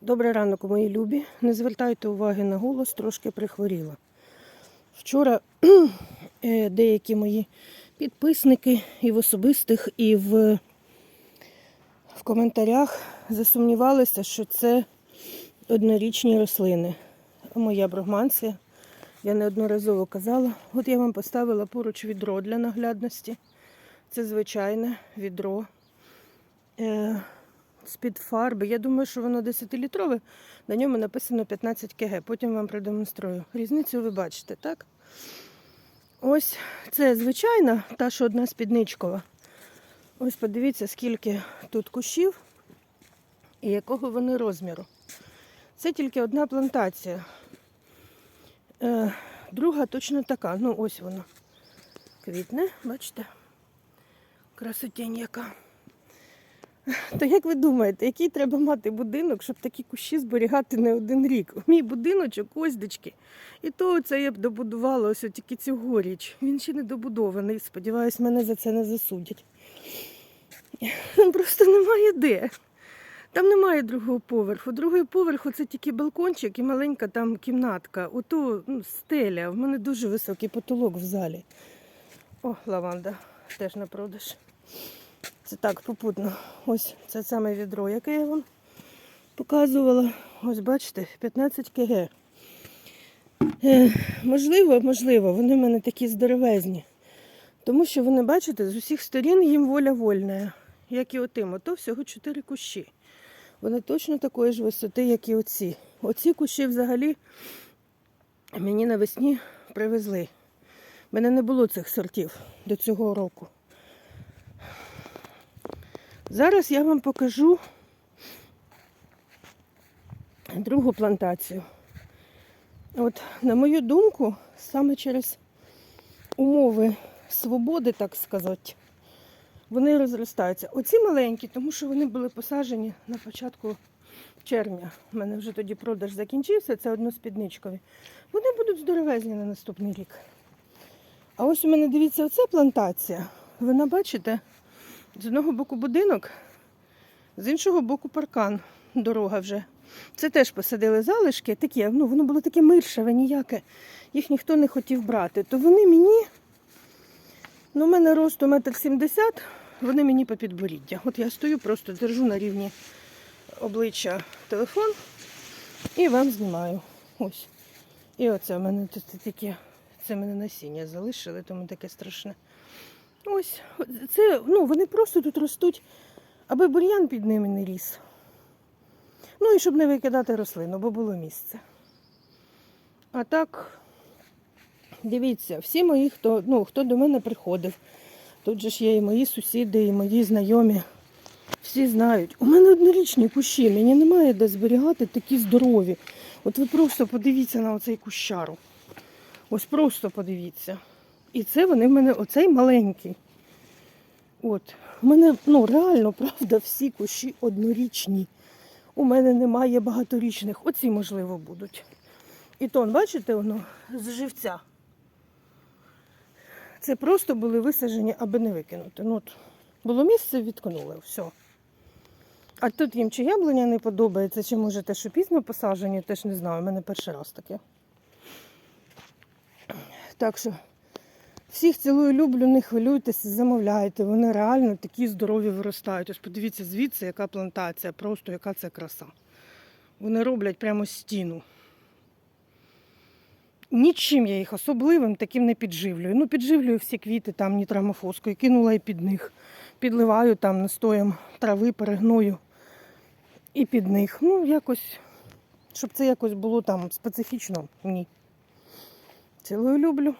Добрий ранок, мої любі. Не звертайте уваги на голос, трошки прихворіла. Вчора е, деякі мої підписники і в особистих, і в, в коментарях засумнівалися, що це однорічні рослини. Моя брогманція. Я неодноразово казала. От я вам поставила поруч відро для наглядності. Це звичайне відро. З-під фарби. Я думаю, що воно 10-літрове. На ньому написано 15 кг. Потім вам продемонструю. Різницю ви бачите, так? Ось це звичайна, та що одна спідничкова. Ось подивіться, скільки тут кущів і якого вони розміру. Це тільки одна плантація. Е, друга точно така. Ну, ось вона. Квітне, бачите? Красотень яка. То як ви думаєте, який треба мати будинок, щоб такі кущі зберігати не один рік? Мій будиночок, ось. І то це я б добудувала ось тільки цьогоріч. Він ще не добудований. Сподіваюсь, мене за це не засудять. Просто немає де. Там немає другого поверху. Другий поверху це тільки балкончик і маленька там кімнатка. Ото ну, стеля. В мене дуже високий потолок в залі. О, лаванда теж на продаж. Це так, попутно. Ось це саме відро, яке я вам показувала. Ось бачите, 15 кг. Е, можливо, можливо, вони в мене такі здоровезні. Тому що вони, бачите, з усіх сторін їм воля вольна. Як і отим. Ото всього 4 кущі. Вони точно такої ж висоти, як і оці. Оці кущі взагалі мені навесні привезли. У мене не було цих сортів до цього року. Зараз я вам покажу другу плантацію. От, на мою думку, саме через умови свободи, так сказати, вони розростаються. Оці маленькі, тому що вони були посаджені на початку червня. У мене вже тоді продаж закінчився, це односпідничкові. Вони будуть здоровезні на наступний рік. А ось у мене, дивіться, оця плантація. Вона, бачите, з одного боку будинок, з іншого боку паркан, дорога вже. Це теж посадили залишки, такі, ну воно було таке миршаве, ніяке. Їх ніхто не хотів брати. То вони мені, ну, у мене росту метр сімдесят, вони мені по підборіддя. От я стою, просто держу на рівні обличчя телефон і вам знімаю. Ось. І оце в мене тут таке, це мене насіння залишили, тому таке страшне. Ось, це, ну, вони просто тут ростуть, аби бур'ян під ними не ріс. Ну і щоб не викидати рослину, бо було місце. А так, дивіться, всі мої, хто, ну, хто до мене приходив, тут же ж є і мої сусіди, і мої знайомі. Всі знають, у мене однорічні кущі, мені немає де зберігати такі здорові. От ви просто подивіться на оцей кущару. Ось просто подивіться. І це вони в мене оцей маленький. От. У мене ну, реально, правда, всі кущі однорічні. У мене немає багаторічних. Оці, можливо, будуть. І то, бачите, воно з живця. Це просто були висаджені, аби не викинути. Ну, от, було місце, відкнули. Все. А тут їм чи яблуня не подобається, чи може те, що пізно посаджені, теж не знаю. У мене перший раз таке. Так що. Всіх цілую люблю, не хвилюйтеся, замовляйте. Вони реально такі здорові виростають. Ось подивіться звідси, яка плантація, просто яка це краса. Вони роблять прямо стіну. Нічим я їх особливим таким не підживлюю. Ну, підживлюю всі квіти там нітрамофоскою, кинула і під них. Підливаю там настоєм трави, перегною і під них. Ну, якось, щоб це якось було там специфічно, ні. Цілую люблю.